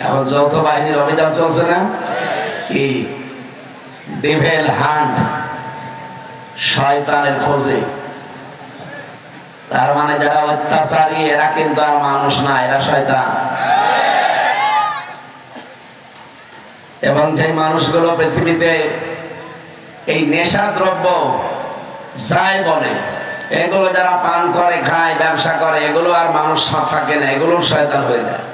এখন যৌথ বাহিনীর অভিযান চলছে না? কি? ডেভেল হান্ট শয়তানের খোঁজে। তার মানে যারা অত্যাচারী, এরা কিন্তু আর মানুষ না, এরা শয়তান। এবং যে মানুষগুলো পৃথিবীতে এই নেশা দ্রব্য যাই বলে, এগুলো যারা পান করে, খায়, ব্যবসা করে, এগুলো আর মানুষ থাকে না এগুলো শয়তান হয়ে যায়।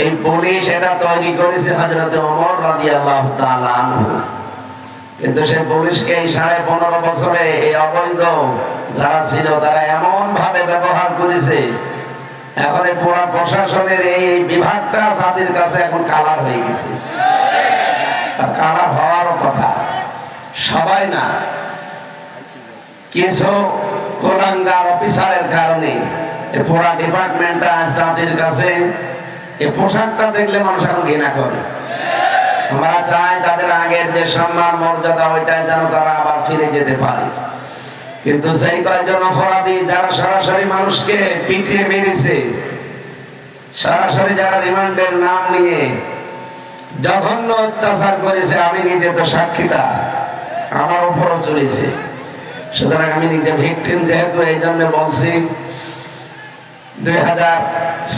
এই পুলিশ এটা তৈরি করেছে হজরত অমর রাজি আল্লাহ কিন্তু সেই পুলিশকে এই সাড়ে পনেরো বছরে এই অবৈধ যারা ছিল, তারা এমন ভাবে ব্যবহার করেছে। এখন এই পুরা প্রশাসনের এই বিভাগটা সাদের কাছে এখন কালার হয়ে গেছে। কালার হওয়ারও কথা, সবাই না কিছু কোলাঙ্গার অফিসারের কারণে পুরা ডিপার্টমেন্টটা জাতির কাছে এই পোশাকটা দেখলে মানুষ এখন ঘৃণা করে। আমরা চাই তাদের আগের যে সম্মান, মর্যাদা, ওইটাই যেন তারা আবার ফিরে যেতে পারে। কিন্তু সেই কয়েকজন অপরাধী যারা সরাসরি মানুষকে পিটিয়ে মেরেছে, সরাসরি যারা রিমান্ডের নাম নিয়ে জঘন্য অত্যাচার করেছে, আমি নিজে তো সাক্ষীতা আমার উপরও চলেছে। সুতরাং আমি নিজে ভিকটিম যেহেতু এই জন্য বলছি, দুই হাজার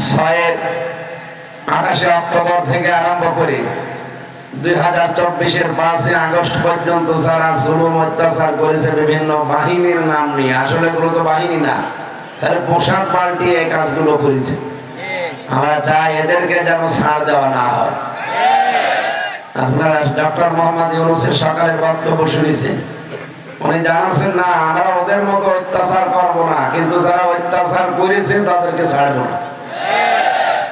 ছয়ের আঠাশে অক্টোবর থেকে আরম্ভ করে দুই হাজার চব্বিশের পাঁচই আগস্ট পর্যন্ত যারা জুলুম, অত্যাচার করেছে বিভিন্ন বাহিনীর নাম নিয়ে, আসলে কোনো তো বাহিনী না তাহলে পোশাক পাল্টিয়ে এই কাজগুলো করেছে। আমরা চাই এদেরকে যেন ছাড় দেওয়া না হয়। আপনারা ডক্টর মোহাম্মদ ইউনুসের সকালের বক্তব্য শুনেছেন। উনি জানাচ্ছেন না, আমরা ওদের মতো অত্যাচার করব না, কিন্তু যারা অত্যাচার করেছে তাদেরকে ছাড়বো না।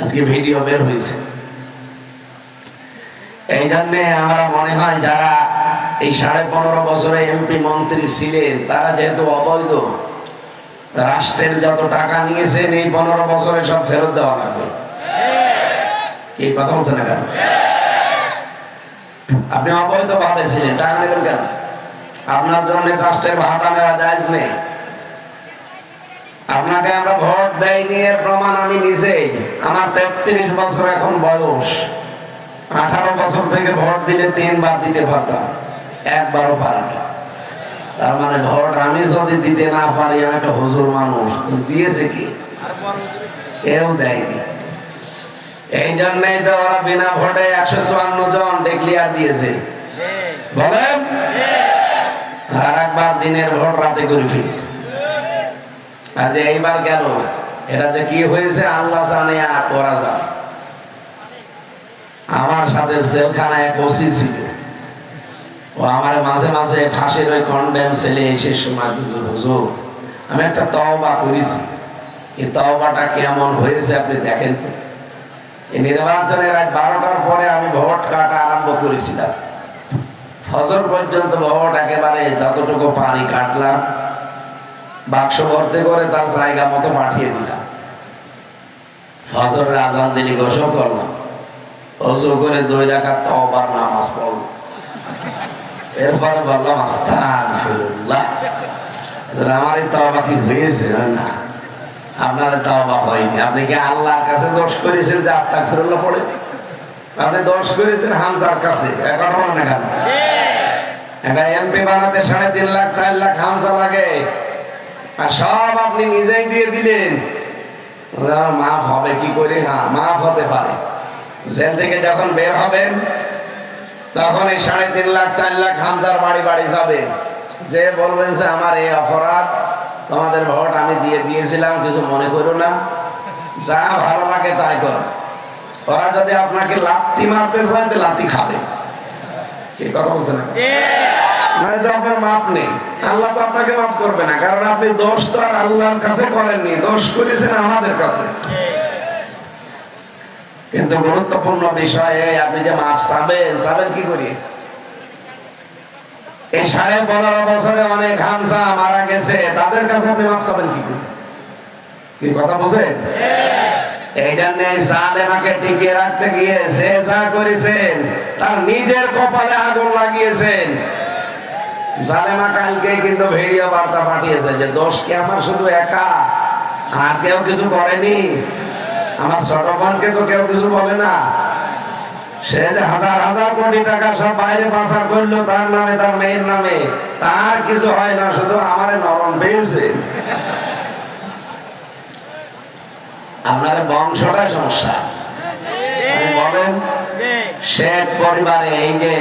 আজকে ভিডিও বের হয়েছে। এই জন্যে আমার মনে হয় যারা এই সাড়ে পনেরো বছরে এমপি মন্ত্রী ছিলেন, তারা যেহেতু অবৈধ, রাষ্ট্রের যত টাকা নিয়েছেন, এই পনেরো বছরে সব ফেরত দেওয়া লাগবে। এই কথা বলছেন না কেন? আপনি অবৈধ ভাবে ছিলেন, টাকা নেবেন কেন? আপনার জন্য রাষ্ট্রের ভাতা নেওয়া যায় নেই। আপনাকে আমরা ভোট দেয়নি, এর প্রমাণ আমি নিজে আমার তেত্রিশ বছর এখন বয়স। আঠারো বছর থেকে ভোট দিলে তিনবার দিতে পারতাম, একবারও পারিনি। তার মানে ভোট আমি যদি দিতে না পারি, আমি একটা হুজুর মানুষ। দিয়েছে কি? কেউ দেয়নি। এই জন্যই তো ওরা বিনা ভোটে একশো চুয়ান্ন জন ডিক্লিয়ার দিয়েছে। বলেন? আর একবার দিনের ভোট রাতে করে ফেলেছে। আজ এইবার গেল এটা যে কি হয়েছে আল্লাহ জানে আর ওরা জানে। আমার সাথে জেলখানায় ওসি ছিল। ও আমার মাঝে মাঝে ফাঁসির ওই কন্ডেম ছেলে এসে সময় হুজুর হুজুর, আমি একটা তওবা করেছি। এই তওবাটা কেমন হয়েছে আপনি দেখেন তো। এই নির্বাচনের রাত বারোটার পরে আমি ভোট কাটা আরম্ভ করেছিলাম। ফজর পর্যন্ত ভোট একেবারে যতটুকু পানি কাটলাম বাক্স ভর্তি করে তার জায়গা মতো পাঠিয়ে দিলাম। ফজরের আজান দিলি গোসল করলাম। অজু করে দুই রাখার তবার নামাজ পড়লাম। এরপরে বললাম, আস্তাগফিরুল্লাহ। আমার এই তওবা কি হয়েছে না আপনার তওবা হয়নি। আপনি কি আল্লাহর কাছে দোষ করেছেন যে আস্তাগফিরুল্লাহ পড়ে? আপনি দোষ করেছেন হামজার কাছে। একবার বলেন না কেন? একটা এমপি বানাতে সাড়ে তিন লাখ, চার লাখ হামসা লাগে। আর সব আপনি নিজেই দিয়ে দিলেন। মাফ হবে, কি করে? হ্যাঁ মাফ হতে পারে। জেল থেকে যখন বের হবেন, তখন এই সাড়ে তিন লাখ, চার লাখ হামজার বাড়ি বাড়ি যাবে। যে বলবেন যে, আমার এই অপরাধ, তোমাদের ভোট আমি দিয়ে দিয়েছিলাম, কিছু মনে করো না। যা ভালো লাগে তাই কর। ওরা যদি আপনাকে লাত্তি মারতে চায়, তো লাত্তি খাবে। কি কথা বলছে না? আল্লাহ তো আপনাকে মাফ করবে না, কারণ আপনি দোষ তো আর আল্লাহর কাছে করেননি, দোষ করেছেন আমাদের কাছে। কিন্তু গুরুত্বপূর্ণ আপনি যে চাবেন চাবেন কি করি? এই সাড়ে পনেরো বছরে অনেক মারা গেছে, তাদের কাছে আপনি মাপ চাবেন কি কি কথা বুঝেন? এই জন্য সালেমাকে টিকিয়ে রাখতে গিয়ে সে যা করেছেন, তার নিজের কপালে আগুন লাগিয়েছেন। জালেমা কালকে কিন্তু ভিডিও বার্তা পাঠিয়েছে যে দোষ কি আমার শুধু একা? আর কেউ কিছু করেনি আমার ছোট বোনকে তো কেউ কিছু বলে না। সে যে হাজার হাজার কোটি টাকা সব বাইরে পাচার করল তার নামে তার মেয়ের নামে তার কিছু হয় না শুধু আমার নরম পেয়েছে। আপনার বংশটাই সমস্যা। বলেন শেখ পরিবারে এই যে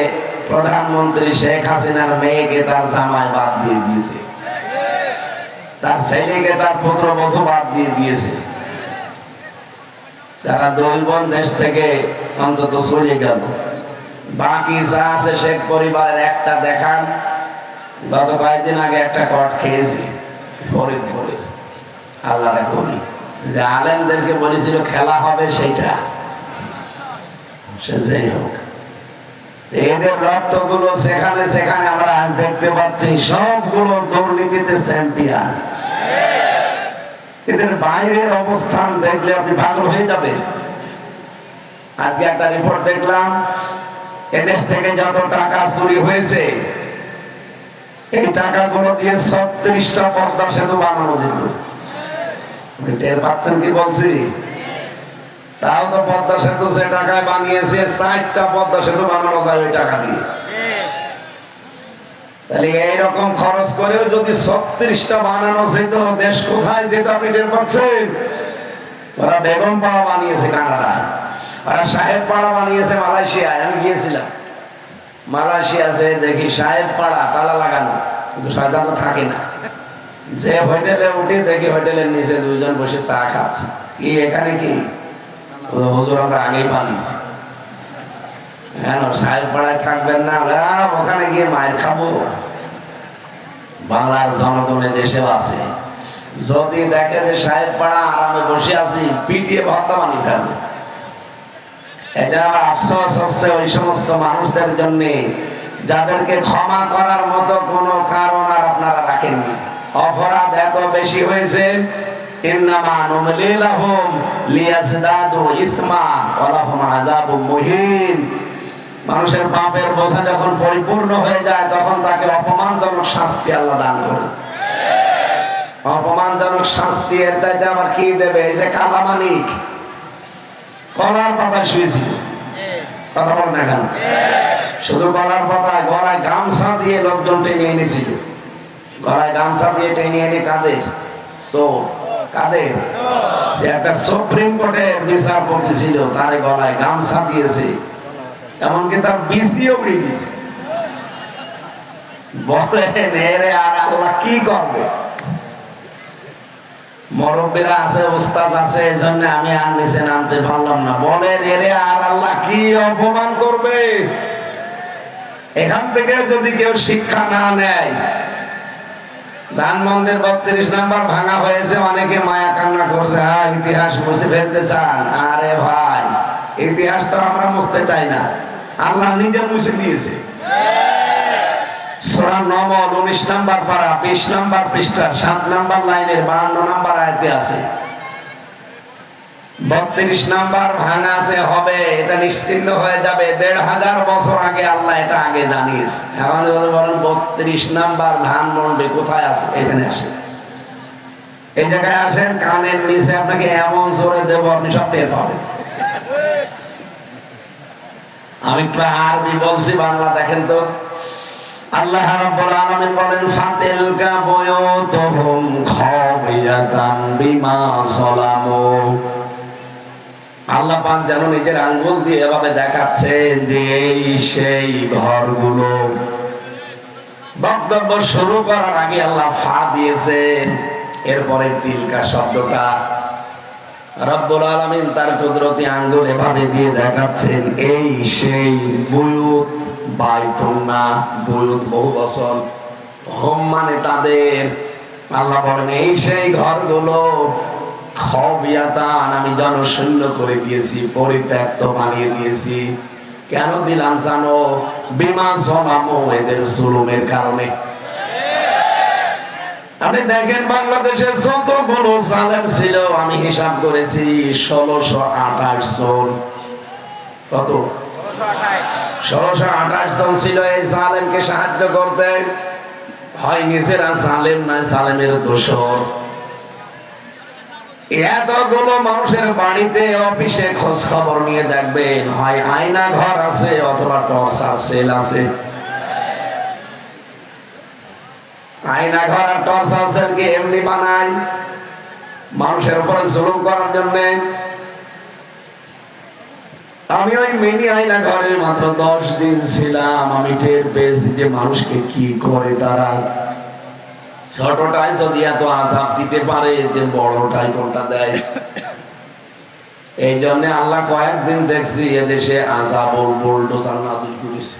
প্রধানমন্ত্রী শেখ হাসিনার মেয়েকে তার জামাই বাদ দিয়ে দিয়েছে। তার ছেলেকে তার পুত্রবধূ বাদ দিয়ে দিয়েছে। তারা দুই দেশ থেকে অন্তত চলে গেল। বাকি যা আছে শেখ পরিবারের একটা দেখান। গত কয়েকদিন আগে একটা কট খেয়েছি ফরিদপুরের আল্লাহ বলি। যে আলেমদেরকে বলেছিল খেলা হবে সেইটা সে যেই হোক। এদের রক্তগুলো সেখানে সেখানে আমরা আজ দেখতে পাচ্ছি, সবগুলো দুর্নীতিতে চ্যাম্পিয়ন এদের বাইরের অবস্থান দেখলে আপনি পাগল হয়ে যাবেন। আজকে একটা রিপোর্ট দেখলাম, এদেশ থেকে যত টাকা চুরি হয়েছে, এই টাকাগুলো দিয়ে ছত্রিশটা পদ্মা সেতু বানানো যেত। টের পাচ্ছেন কি বলছি? তাও তো পদ্মা সেতু সে টাকায় বানিয়েছে, ষাটটা পদ্মা সেতু বানানো যায় ওই টাকা দিয়ে। তাহলে এইরকম খরচ করেও যদি ছত্রিশটা বানানো যেত, দেশ কোথায় যেত আপনি টের পাচ্ছেন? ওরা বেগম পাড়া বানিয়েছে কানাডায়। ওরা সাহেব পাড়া বানিয়েছে মালয়েশিয়ায়, আমি গিয়েছিলাম। মালয়েশিয়াতে দেখি সাহেব পাড়া, তালা লাগানো। কিন্তু শয়তানটা থাকে না। যে হোটেলে উঠে দেখি হোটেলের নিচে দুজন বসে চা খাচ্ছে। কি, এখানে কি? হুজুর আমরা আগেই কেন সাহেব পাড়ায় থাকবেন না ওখানে গিয়ে মায়ের খাব। বাংলার জনগণের আছে। যদি দেখে যে সাহেব পাড়া আরামে বসে আছি, পিটিয়ে ফেলবে। এটা আফসোস হচ্ছে ওই সমস্ত মানুষদের জন্য, যাদেরকে ক্ষমা করার মতো কোনো কারণ আর আপনারা রাখেননি। অপরাধ এত বেশি হয়েছে ইন্নামা লিয়াজদাদু ইসমা ওয়া লাহুম আযাবুম মুহিন। মানুষের পাপের বোঝা যখন পরিপূর্ণ হয়ে যায়, তখন তাকে অপমানজনক শাস্তি আল্লাহ দান করে অপমানজনক শাস্তি, এর চাইতে আবার কি দেবে? এই যে কালামানিক কলার পাতা শুয়েছিল। কথা বল না কেন? শুধু গলার পাতায়, গলায় গামছা দিয়ে লোকজন টেনে এনেছিল। গলায় গামছা দিয়ে টেনে এনে কাদের সো কাদের সে একটা সুপ্রিম বিচারপতি ছিল, তার গলায় গামছা দিয়েছে। এমনকি তার বিসিও উড়িয়ে বলেন এরে আর আল্লাহ কি করবে? মরব্বীরা আছে উস্তাজ আছে এই জন্য আমি আর নিচে নামতে পারলাম না। বলেন এরে আর আল্লাহ কি অপমান করবে? এখান থেকে যদি কেউ শিক্ষা না নেয় ধানমন্দির বত্রিশ নাম্বার ভাঙা হয়েছে, অনেকে মায়া কান্না করছে হ্যাঁ ইতিহাস মুছে ফেলতে চান। আরে ভাই, ইতিহাস তো আমরা মুছতে চাই না। আল্লাহ নিজে মুছে দিয়েছে। সোরা নম্বর উনিশ নাম্বার পারা, বিশ নাম্বার পৃষ্ঠা, সাত নাম্বার লাইনের বাহান্ন নাম্বার আয়তে আছে। বত্রিশ নাম্বার ভাঙা আছে হবে, এটা নিশ্চিন্ন হয়ে যাবে। দেড় হাজার বছর আগে আল্লাহ এটা আগে জানিস এখন বলেন বত্রিশ নাম্বার ধানমন্ডি কোথায় আছে? এখানে আসে। এই জায়গায় আসেন, কানের নিচে আপনাকে এমন জোরে দেবো, আপনি সব টের পাবেন। আমি আরবি বলছি, বাংলা দেখেন তো। আল্লাহ রাব্বুল আলামিন বলেন, ফাতিলকা বুয়ুতুহুম খাবিয়াতাম বিমা সালামু আল্লাহ যেন নিজের আঙ্গুল দিয়ে এভাবে দেখাচ্ছেন যে এই সেই ঘরগুলো। বক্তব্য শুরু করার আগে আল্লাহ ফা দিয়েছেন। এরপরে তিলকা শব্দটা। রব্বুল আলামিন তার কুদরতি আঙ্গুল এভাবে দিয়ে দেখাচ্ছেন, এই সেই বুয়ুত বাইতুন বুয়ুত বহু বছর হোম মানে তাদের। আল্লাহ বলেন, এই সেই ঘরগুলো খবিয়াতান, আমি জনশূন্য করে দিয়েছি, পরিত্যক্ত বানিয়ে দিয়েছি। কেন দিলাম জানো? বিমা জমামো এদের জুলুমের কারণে। আপনি দেখেন, বাংলাদেশের যতগুলো জালেম ছিল, আমি হিসাব করেছি ষোলোশো আঠাশ জন। কত? ষোলোশো আঠাশ জন ছিল এই জালেমকে সাহায্য করতে। হয় নিজেরা সালেম নয় সালেমের দোষর। এতগুলো মানুষের বাড়িতে, অফিসে খোঁজ খবর নিয়ে দেখবেন হয় আয়না ঘর আছে অথবা টর্চার সেল আছে। আয়না ঘর আর টর্চার সেল কি এমনি মানুষের উপরে জুলুম করার জন্য। আমি ওই মিনি আয়না ঘরে মাত্র দশ দিন ছিলাম, আমি টের পেয়েছি যে মানুষকে কি করে তারা ছোটটাই যদি এত আজাব দিতে পারে যে বড়টাই কোনটা দেয়? এই জন্য আল্লাহ কয়েকদিন দেখছি এদেশে আজাব ওর বোল্ডোসার নাসিল করেছে।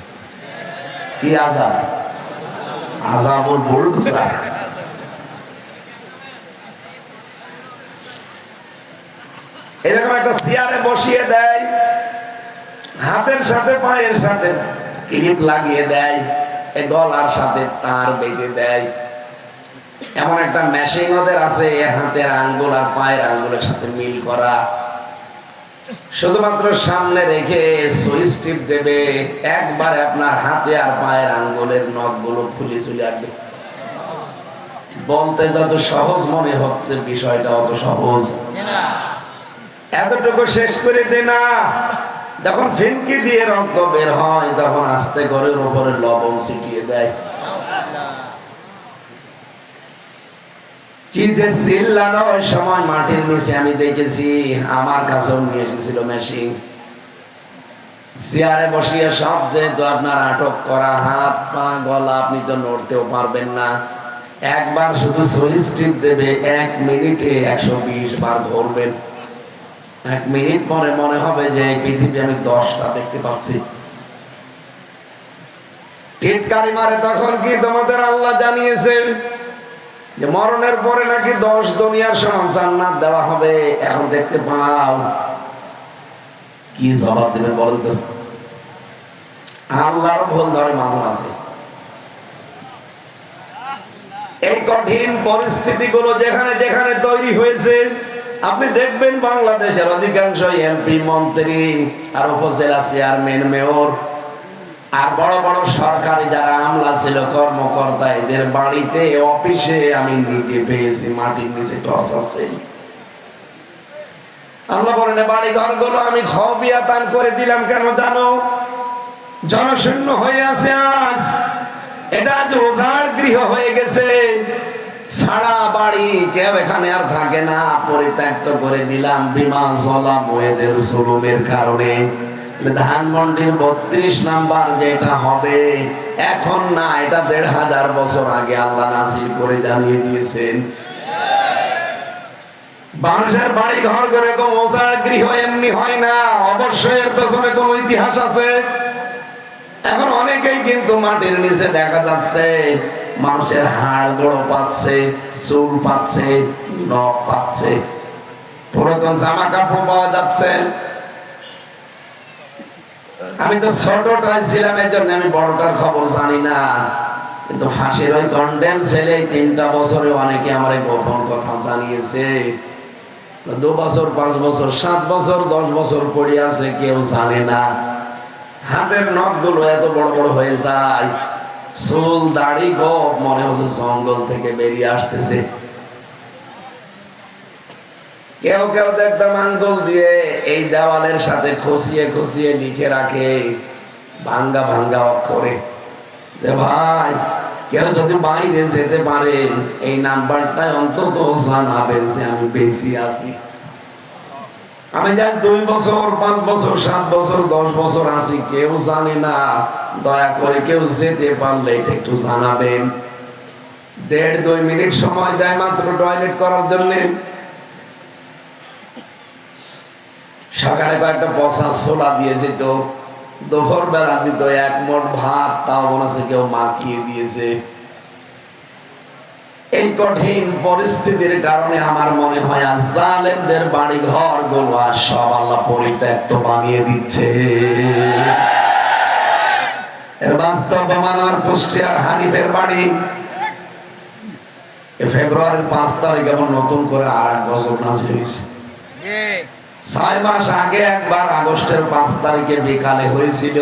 কি আজাব আজাব ওর বোল্ডোসার এরকম একটা চেয়ারে বসিয়ে দেয়, হাতের সাথে, পায়ের সাথে। ক্লিপ লাগিয়ে দেয় গলার সাথে তার বেঁধে দেয়। এমন একটা মেশিন ওদের আছে হাতের আঙ্গুল আর পায়ের আঙ্গুলের সাথে মিল করা। শুধুমাত্র সামনে রেখে সুইচ টিপ দেবে, একবার আপনার হাতে আর পায়ের আঙ্গুলের নখগুলো খুলে চলে আসবে। বলতে যত সহজ মনে হচ্ছে, বিষয়টা অত সহজ। এতটুকু শেষ করে দে না। যখন ফিনকি দিয়ে রক্ত বের হয়, তখন আস্তে ঘরের উপরে লবণ ছিটিয়ে দেয়। কি যে চিল্লানো ওই সময় মাটির নিচে আমি দেখেছি, আমার কাছেও নিয়ে এসেছিল মেশিন। চেয়ারে বসিয়ে সব যেহেতু আপনার আটক করা, হাত পা গলা আপনি তো নড়তেও পারবেন না। একবার শুধু সুইচ দেবে, এক মিনিটে একশো বিশ বার ধরবেন। এক মিনিট পরে মনে হবে যে এই পৃথিবী আমি দশটা দেখতে পাচ্ছি। টিটকারি মারে তখন কি তোমাদের আল্লাহ জানিয়েছেন? যে মরণের পরে নাকি দশ দুনিয়ার সমান জান্নাত দেওয়া হবে, এখন দেখতে পাও। কি জবাব দেবেন বলেন তো? আল্লাহর ভুল ধরে মাঝে মাঝে। এই কঠিন পরিস্থিতিগুলো যেখানে যেখানে তৈরি হয়েছে, আপনি দেখবেন বাংলাদেশের অধিকাংশ এমপি, মন্ত্রী আর উপজেলা চেয়ারম্যান, মেয়র আর বড় বড় সরকারি যারা আমলা ছিল, কর্মকর্তা, এদের বাড়িতে, অফিসে আমি নিজে পেয়েছি, মাটির নিচে টস আছে। আল্লাহ বলেন বাড়ি ঘরগুলো আমি খবিয়া দান করে দিলাম কেন জানো? জনশূন্য হয়ে আছে আজ। এটা আজ ওঝার গৃহ হয়ে গেছে। সারা বাড়ি কেউ এখানে আর থাকে না। পরিত্যক্ত করে দিলাম বিমা জলাম এদের জুলুমের কারণে। ধানমন্ডির বত্রিশ নাম্বার যেটা হবে, এখন না, এটা দেড় হাজার বছর আগে আল্লাহ নাসিল করে জানিয়ে দিয়েছেন। মানুষের বাড়ি ঘর করে গৃহ এমনি হয় না, অবশ্যই এর পেছনে ইতিহাস আছে। এখন অনেকেই কিন্তু মাটির নিচে দেখা যাচ্ছে, মানুষের হাড় গোড়ো পাচ্ছে, চুল পাচ্ছে, নখ পাচ্ছে। পুরাতন জামা কাপড় পাওয়া যাচ্ছে। আমি তো ছোটটাই ছিলাম এর জন্য আমি বড়টার খবর জানি না। কিন্তু ফাঁসির ওই কন্ডেম ছেলে তিনটা বছরে অনেকে আমার এই গোপন কথা জানিয়েছে। দু বছর, পাঁচ বছর, সাত বছর, দশ বছর পড়ে আছে, কেউ জানে না। হাতের নখগুলো এত বড় বড় হয়ে যায়। চুল, দাড়ি, গপ, মনে হচ্ছে জঙ্গল থেকে বেরিয়ে আসতেছে। কেউ কেউ দেখতাম আঙ্গুল দিয়ে এই দেওয়ালের সাথে খসিয়ে খসিয়ে লিখে রাখে, ভাঙ্গা ভাঙ্গা অক্ষরে। যে ভাই, কেউ যদি বাইরে যেতে পারেন এই নাম্বারটা অন্তত জানাবেন যে আমি বেশি আছি। আমি জাস্ট দুই বছর, পাঁচ বছর, সাত বছর, দশ বছর আছি, কেউ জানে না। দয়া করে কেউ যেতে পারলে এটা একটু জানাবেন। দেড় দুই মিনিট সময় দেয় মাত্র টয়লেট করার জন্য। সকালে কয়েকটা বসা ছোলা দিয়ে যেত দুপুর বেলা দিত, এক মোট ভাত, তাও মনে আছে কেউ মাখিয়ে দিয়েছে। এই কঠিন পরিস্থিতির কারণে আমার মনে হয় জালেমদের বাড়ি ঘরগুলো সব আল্লাহ পরিত্যক্ত বানিয়ে দিচ্ছে। এর বাস্তব প্রমাণ আমার কুষ্টিয়ার হানিফের বাড়ি। ফেব্রুয়ারির পাঁচ তারিখ এমন নতুন করে আর এক বছর নাজিল হয়েছে। ছয় মাস আগে একবার আগস্টের পাঁচ তারিখে বিকালে হয়েছিল,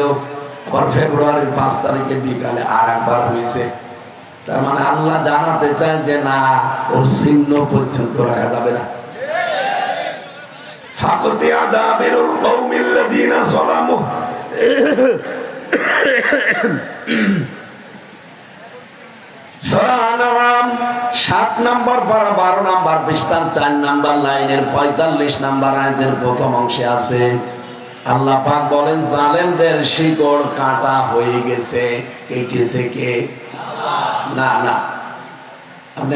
আবার ফেব্রুয়ারির পাঁচ তারিখে বিকালে আর একবার হয়েছে। তার মানে আল্লাহ জানাতে চায় যে না, ওর চিহ্ন পর্যন্ত রাখা যাবে না। সালামু। সাত নাম্বার পারা, বারো নাম্বার পৃষ্ঠার চার নাম্বার লাইনের পঁয়তাল্লিশ নাম্বার আয়াতের প্রথম অংশে আছে, আল্লাহ পাক বলেন, জালেমদের শিকড় কাটা হয়ে গেছে। কেটেছে কে? না না। আপনি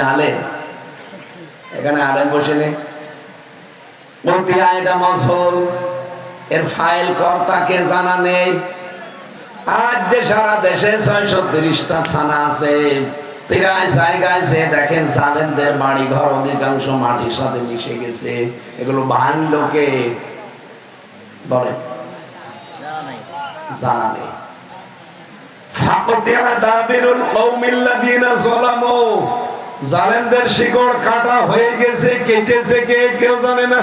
এখানে আলেম বসে নেই। এটা এর ফাইল কর্তাকে জানা নেই। আজ যে সারা দেশে ছয়শো তিরিশটা থানা আছে প্রায় শিকড় কাটা হয়ে গেছে, কেটেছে কে, কেউ জানে না।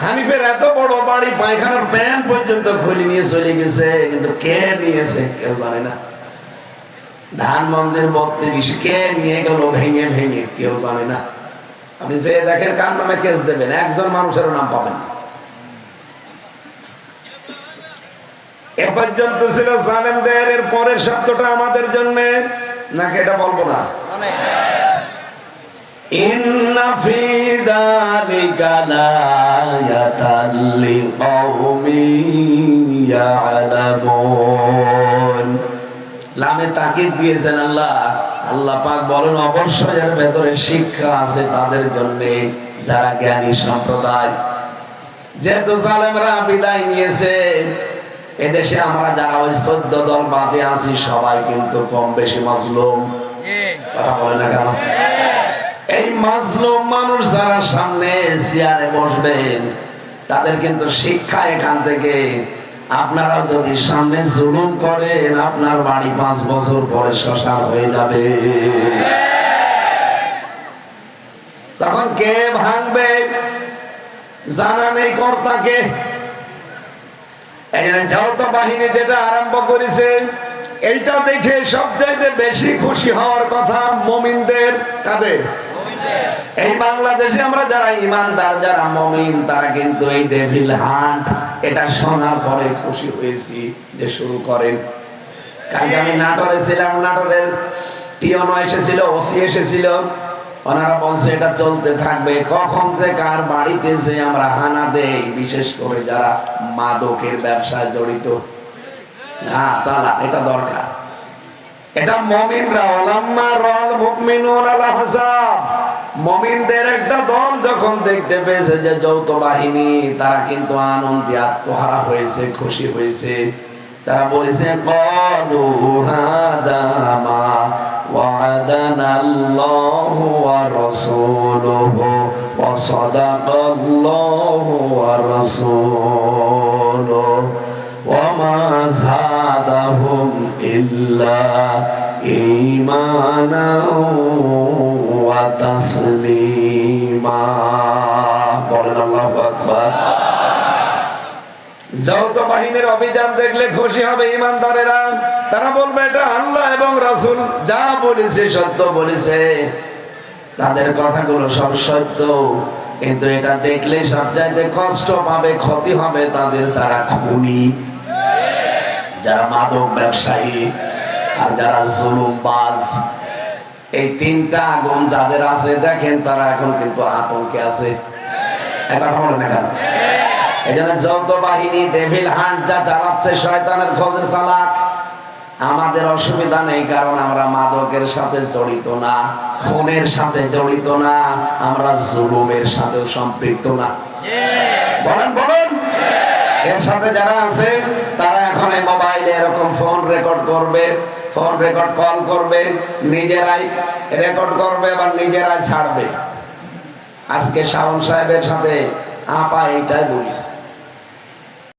হানিফের এত বড় বাড়ি, পায়খানার প্যান পর্যন্ত খুলে নিয়ে চলে গেছে, কিন্তু কে নিয়েছে, কেউ জানে না। ধানমন্দের বত্রিশ নিয়ে গেল, ভেঙে ভেঙে, কেউ জানে না। আপনি যে দেখেন কার নামে কেস দেবেন, একজন মানুষের নাম পাবেন না। এ পর্যন্ত ছিল এর পরের শব্দটা আমাদের জন্য, নাকি এটা বলব না? ইন্না ইয়ালামুন। লামে তাকিদ দিয়েছেন আল্লাহ। আল্লাহ পাক বলেন, অবশ্যই এর ভেতরে শিক্ষা আছে তাদের জন্য, যারা জ্ঞানী সম্প্রদায়। যেহেতু জালেমরা বিদায় নিয়েছে, এদেশে আমরা যারা ওই চোদ্দ দল বাদে আছি, সবাই কিন্তু কম বেশি মাসলুম কথা বলে না কেন? এই মাজলুম মানুষ যারা সামনে চেয়ারে বসবেন, তাদের কিন্তু শিক্ষা এখান থেকে আপনারাও যদি সামনে জুলুম করেন, আপনার বাড়ি পাঁচ বছর পরে শ্মশান হয়ে যাবে। তখন কে ভাঙবে? জানা নেই কর্তাকে। যৌথ বাহিনী যেটা আরম্ভ করেছে, এইটা দেখে সবচাইতে বেশি খুশি হওয়ার কথা মমিনদের কাদের? এই বাংলাদেশে আমরা যারা ইমানদার, যারা মমিন, তারা কিন্তু এই ডেভিল হান্ট এটা শোনার পরে খুশি হয়েছি যে শুরু করেন। কালকে আমি নাটোরে ছিলাম, নাটোরের টিয়নো এসেছিল, ওসি এসেছিল। ওনারা বলছে, এটা চলতে থাকবে। কখন যে কার বাড়িতে যে আমরা হানা দেই, বিশেষ করে যারা মাদকের ব্যবসায় জড়িত। হ্যাঁ চালা এটা দরকার। এটা মমিনরা, ওলাম্মা রল মুকমিনুন আলা হাসাব। মমিনদের একটা দল যখন দেখতে পেয়েছে যে যৌথ বাহিনী, তারা কিন্তু আনন্দে আত্মহারা হয়েছে, খুশি হয়েছে। তারা বলেছে হাদা বাহিনীর অভিযান দেখলে খুশি হবে ইমানদারেরা। তারা বলবে, এটা আল্লাহ এবং যা বলেছে, সত্য বলেছে। তাদের কথাগুলো সব সত্য। কিন্তু এটা দেখলে সব চাইতে কষ্ট পাবে, ক্ষতি হবে তাদের যারা খুনি। যারা মাদক ব্যবসায়ী। আর যারা জুলুমবাজ। এই তিনটা আগুন যাদের আছে, দেখেন তারা এখন কিন্তু আতঙ্কে আছে। আমাদের অসুবিধা নেই, কারণ আমরা মাদকের সাথে জড়িত না, খুনের সাথে জড়িত না, আমরা জুলুমের সাথে সম্পৃক্ত না। বলেন বলেন। এর সাথে যারা আছে, তারা এই মোবাইলে এরকম ফোন রেকর্ড করবে, ফোন রেকর্ড কল করবে, নিজেরাই রেকর্ড করবে বা নিজেরাই ছাড়বে। আজকে শাওন সাহেবের সাথে আপা এইটাই বলিস।